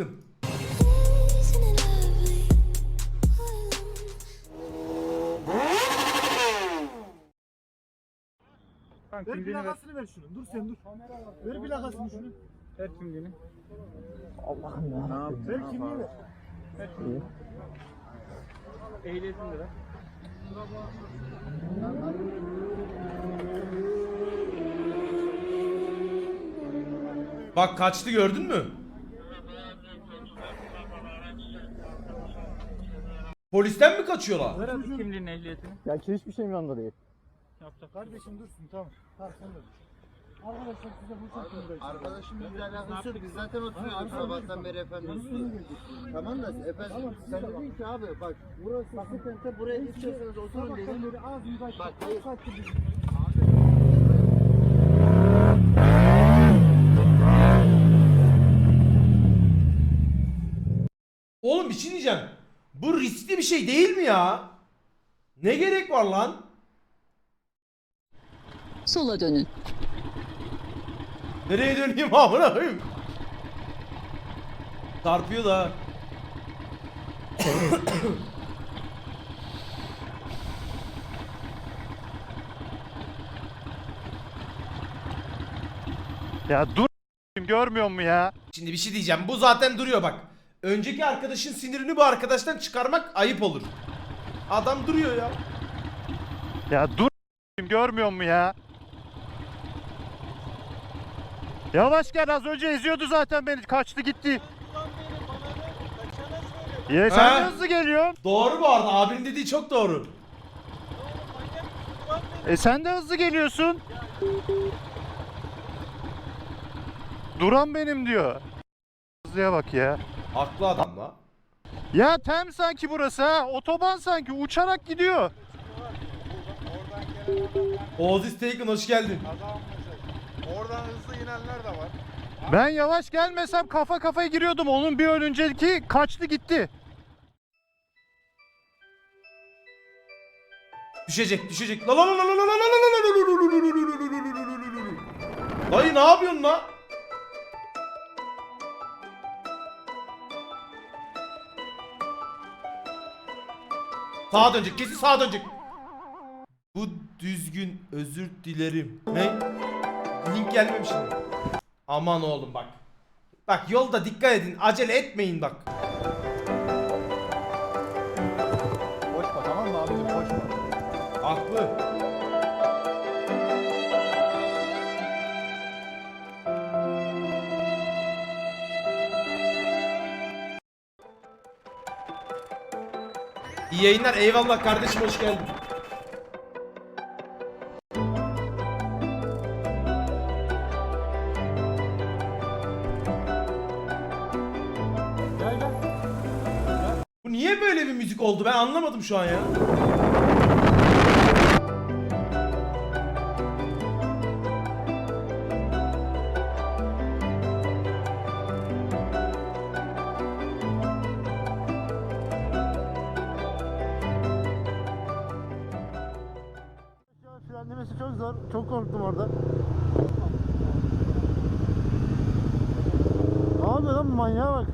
bakın. Lovely? Ver plakasını ver şunu. Dur sen dur. Ver plakasını şunu. Ver kimliğini. Ver kimliği ver. Ehliyetini de ver. Bak kaçtı gördün mü? Polisten mi kaçıyorlar? Ver hadi Kimliğini, ehliyetini. Ya ki hiçbir şeyim yanında değil. Yapacak. Kardeşim dursun tamam. Tamam sen de dur. Arkadaşlar size bu çok. Arkadaşım bizle alakası yok. Biz zaten oturuyorduk sabahtan beri efendim. Tamam da efendim sen dedin ki abi bak burası sıkıntı buraya geçiyorsanız oturun açtık. Bak hayır. Oğlum bir şey diyeceğim. Bu riskli bir şey değil mi ya? Ne gerek var lan? Sola dönün. Nereye döneyim amına koyayım? Çarpıyor da. Ya dur görmüyor mu ya? Şimdi bir şey diyeceğim. Bu zaten duruyor bak. Önceki arkadaşın sinirini bu arkadaştan çıkarmak ayıp olur. Adam duruyor ya. Ya dur görmüyor mu ya? Yavaş gel az önce eziyordu zaten beni kaçtı gitti. Ya sen Ha? de hızlı geliyorsun. Doğru bu arada. Abinin dediği çok doğru. E sen de hızlı geliyorsun. Duran benim diyor. Hızlıya bak ya. Haklı adam la. Ya tem sanki burası ha. Otoban sanki uçarak gidiyor. Oğuz Taken hoş geldin. Oradan hızlı inenler de var. Ben yavaş gelmesem kafa kafaya giriyordum. Onun bir önceki kaçtı gitti. Düşecek, düşecek. La la la la la la la la la la la la la la la la la. Dayı ne yapıyorsun la? Sağa dönecek, kesin sağa dönecek. Bu düzgün özür dilerim. Ne? Link gelmemiş şimdi. Aman oğlum bak. Bak yolda dikkat edin. Acele etmeyin bak. İyi yayınlar. Eyvallah kardeşim hoş geldin. Bu niye böyle bir müzik oldu? Ben anlamadım şu an ya. Frenlemesi çok zor. Çok korktum orada. Ne yapıyor lan manyağa bak.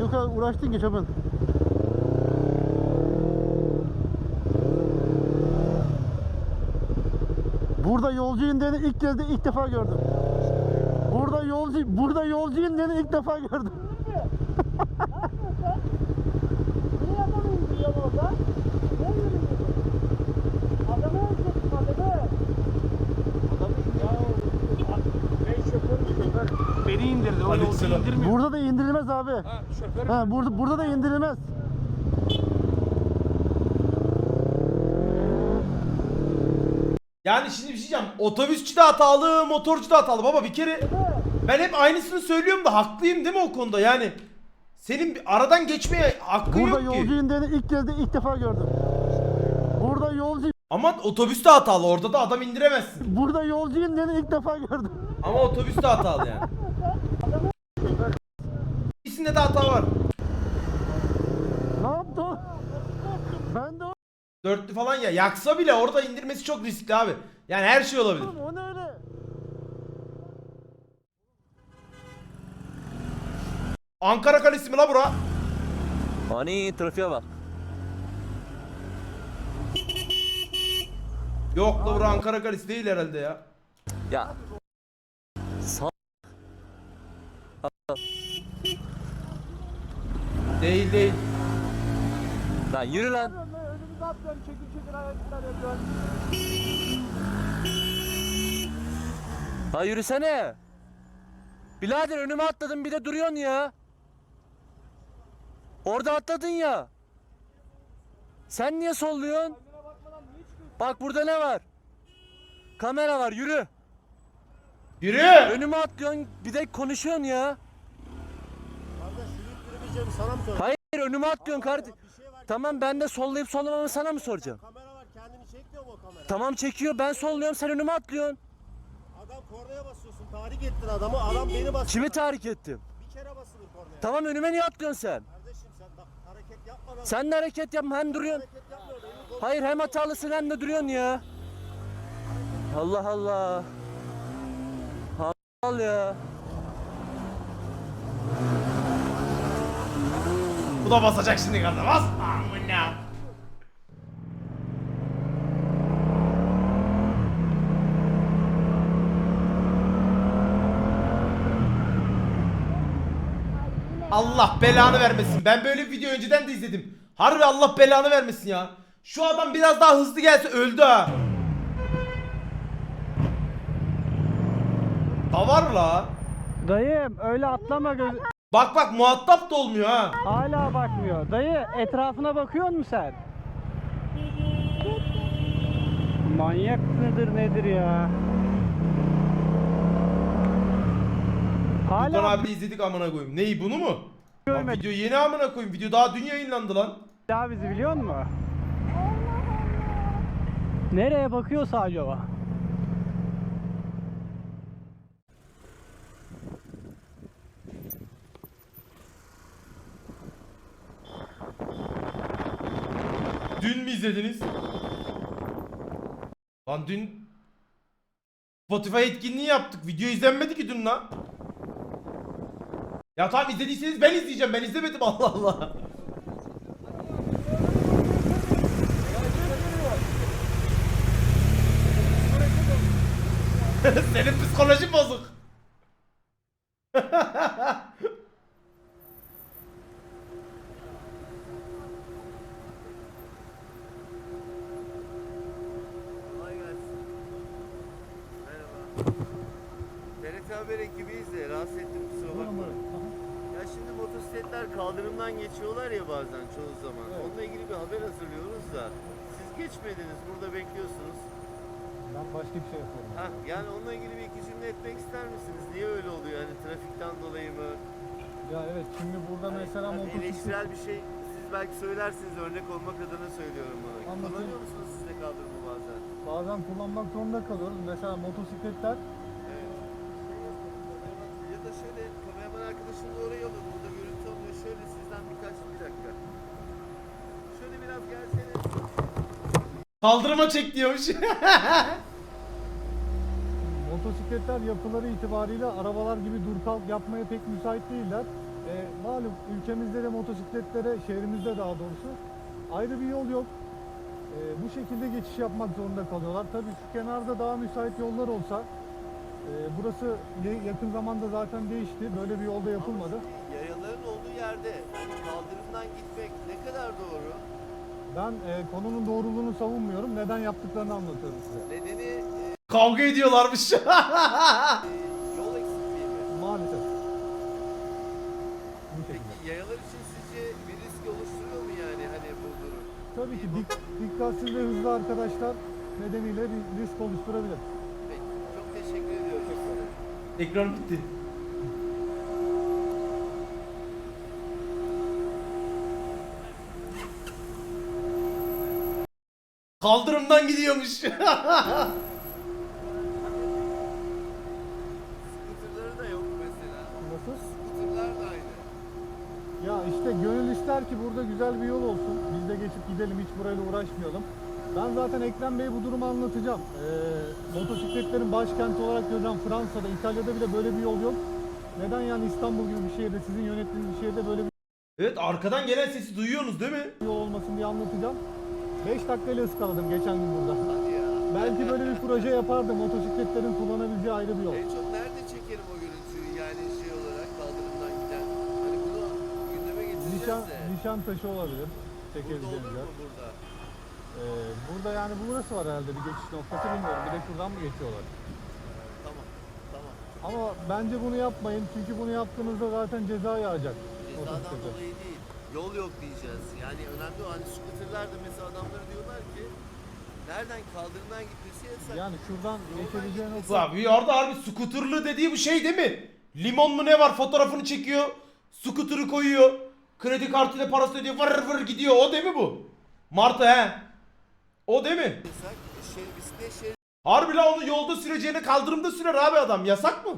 Yok uğraştın ki çoban. Burada yolcu indiğini ilk kez de ilk defa gördüm. Burada yolcu burada yolcu indiğini ilk defa gördüm. Beni indirdi. O yolcu Aleykümselam. indirmiyor. Burada da indirilmez abi. Ha, şoför Ha, burada burada da indirilmez. Yani şimdi bir şey diyeceğim. Otobüsçü de hatalı, motorcu da hatalı. Baba bir kere ben hep aynısını söylüyorum da haklıyım değil mi o konuda? Yani senin aradan geçmeye hakkın Burada yok yolcu ki. indiğini ilk kez de ilk defa gördüm. Burada yolcu Ama otobüs de hatalı. Orada da adam indiremezsin. burada yolcu indiğini ilk defa gördüm. Ama otobüs de hatalı yani. İkisinde de hata var. Ne yaptı o? Ben de o. Dörtlü falan ya. Yaksa bile orada indirmesi çok riskli abi. Yani her şey olabilir. O ne öyle? Ankara Kalesi mi la bura? Ani trafiğe bak. Yok la bura Ankara Kalesi değil herhalde ya. Ya. Sağ Değil değil. lan yürü lan. Ha yürüsene. Birader önüme atladın bir de duruyorsun ya. Orada atladın ya. Sen niye solluyorsun? Bak burada ne var? Kamera var yürü. Yürü. Önüme atlıyorsun bir de konuşuyorsun ya. Hayır önüme atlıyorsun kardeşim. Tamam ben de sollayıp sollamamı sana mı soracağım? Kamera var kendini çekmiyor mu o kamera? Tamam çekiyor ben solluyorum sen önüme atlıyorsun. Adam kornaya basıyorsun tahrik ettin adamı adam beni bastı. Kimi tahrik ettim? Bir kere basılır kornaya. Tamam önüme niye atlıyorsun sen? Sen de hareket yapma hem duruyorsun. Hayır hem hatalısın hem de duruyorsun ya. Allah Allah. Allah ya. Bu da basacak şimdi gaza bas. Amına. Allah belanı vermesin. Ben böyle bir video önceden de izledim. Harbi Allah belanı vermesin ya. Şu adam biraz daha hızlı gelse öldü ha. Da var la. Dayım öyle atlama göz... Bak bak muhatap da olmuyor ha. Hala bakmıyor. Dayı etrafına bakıyor musun sen? Manyak mıdır nedir ya? Hala abi de izledik amına koyayım. Neyi bunu mu? Lan video yeni amına koyayım. Video daha dün yayınlandı lan. ya bizi biliyor musun? Nereye bakıyorsa acaba? Dün mü izlediniz? Lan dün Spotify etkinliği yaptık. Video izlenmedi ki dün lan. Ya tamam izlediyseniz ben izleyeceğim. Ben izlemedim Allah Allah. Senin psikolojin bozuk. Kolay gelsin. Merhaba. TRT Haber ekibiyiz de rahatsız ettim kusura bakma. Şimdi motosikletler kaldırımdan geçiyorlar ya bazen çoğu zaman. Onunla ilgili bir haber hazırlıyoruz da. Siz geçmediniz burada bekliyorsunuz. Ben başka bir şey yapıyorum. Hah, yani onunla ilgili bir iki cümle etmek ister misiniz? Niye öyle oluyor? Yani trafikten dolayı mı? Ya evet şimdi burada mesela Yani motosiklet eleştirel bir şey siz belki söylersiniz örnek olmak adına söylüyorum bunu. Anlatayım. Kullanıyor musunuz siz de kaldırımı bazen? bazen kullanmak zorunda kalıyoruz. Mesela motosikletler Kaldırıma çek diyormuş. Motosikletler yapıları itibariyle arabalar gibi dur kalk yapmaya pek müsait değiller. E, malum ülkemizde de motosikletlere, şehrimizde daha doğrusu ayrı bir yol yok. E, bu şekilde geçiş yapmak zorunda kalıyorlar. Tabii şu kenarda daha müsait yollar olsa, e, burası ye- yakın zamanda zaten değişti. Böyle bir yolda yapılmadı. Yayaların olduğu yerde kaldırımdan gitmek ne kadar doğru? Ben e, konunun doğruluğunu savunmuyorum. Neden yaptıklarını anlatıyorum size. Nedeni e, Kavga ediyorlarmış. yol eksikliği mi? Maalesef. Bu şekilde. Peki yayalar için sizce bir risk oluşturuyor mu yani hani bu durum? Tabii ki dik, dikkatsiz ve hızlı arkadaşlar nedeniyle bir risk oluşturabilir. Peki. Çok teşekkür ediyorum. Ekran bitti. Kaldırımdan gidiyormuş. Skuterları da yok mesela. Nasıl? Skuterlar da aynı. Ya işte gönül ister ki burada güzel bir yol olsun. Biz de geçip gidelim hiç burayla uğraşmayalım. Ben zaten Ekrem Bey bu durumu anlatacağım. Ee, motosikletlerin başkenti olarak görülen Fransa'da, İtalya'da bile böyle bir yol yok. Neden yani İstanbul gibi bir şehirde, sizin yönettiğiniz bir şehirde böyle Evet arkadan gelen sesi duyuyorsunuz değil mi? bir yol olmasın diye anlatacağım. 5 dakikayla ıskaladım geçen gün burada. Hadi ya. Belki böyle bir proje yapardım. Motosikletlerin kullanabileceği ayrı bir yol. En çok nerede çekerim o görüntüyü yani şey olarak kaldırımdan giden. Hani bunu gündeme getireceğiz Nişan, de. nişan taşı olabilir. Burada Çekebileceğimiz olur yer. mu burada? Ee, burada yani burası var herhalde bir geçiş noktası bilmiyorum. Bir de şuradan mı geçiyorlar? Tamam. Tamam. Ama bence bunu yapmayın. Çünkü bunu yaptığınızda zaten ceza yağacak. Cezadan motosiklete. dolayı değil. Yol yok diyeceğiz. Yani önemli o hani scooterlarda mesela adamları diyorlar ki nereden kaldırımdan gitmesi yasak. Yani şuradan geçebileceğin gitmesi- nokta Abi orada harbi skuterlı dediği bu şey değil mi? Limon mu ne var fotoğrafını çekiyor. Skuter'ı koyuyor. Kredi kartıyla parasını ödüyor. Vır vır gidiyor. O değil mi bu? Martı he. O değil mi? yasak. Şey, bisiklet Harbi la onu yolda süreceğine kaldırımda sürer abi adam. Yasak mı?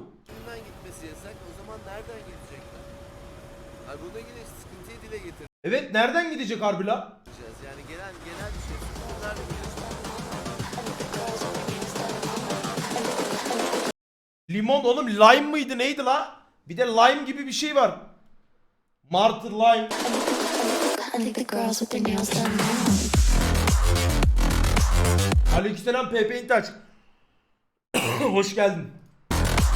gitmesi yasak. O zaman nereden gidecekler? Yani burada yine dile getireceğiz. Evet nereden gidecek harbi la? Yani genel genel bir şey. Birleşik. Limon oğlum lime mıydı neydi la? Bir de lime gibi bir şey var. Martı lime. Aleykümselam Pepe İntaç. Hoş geldin.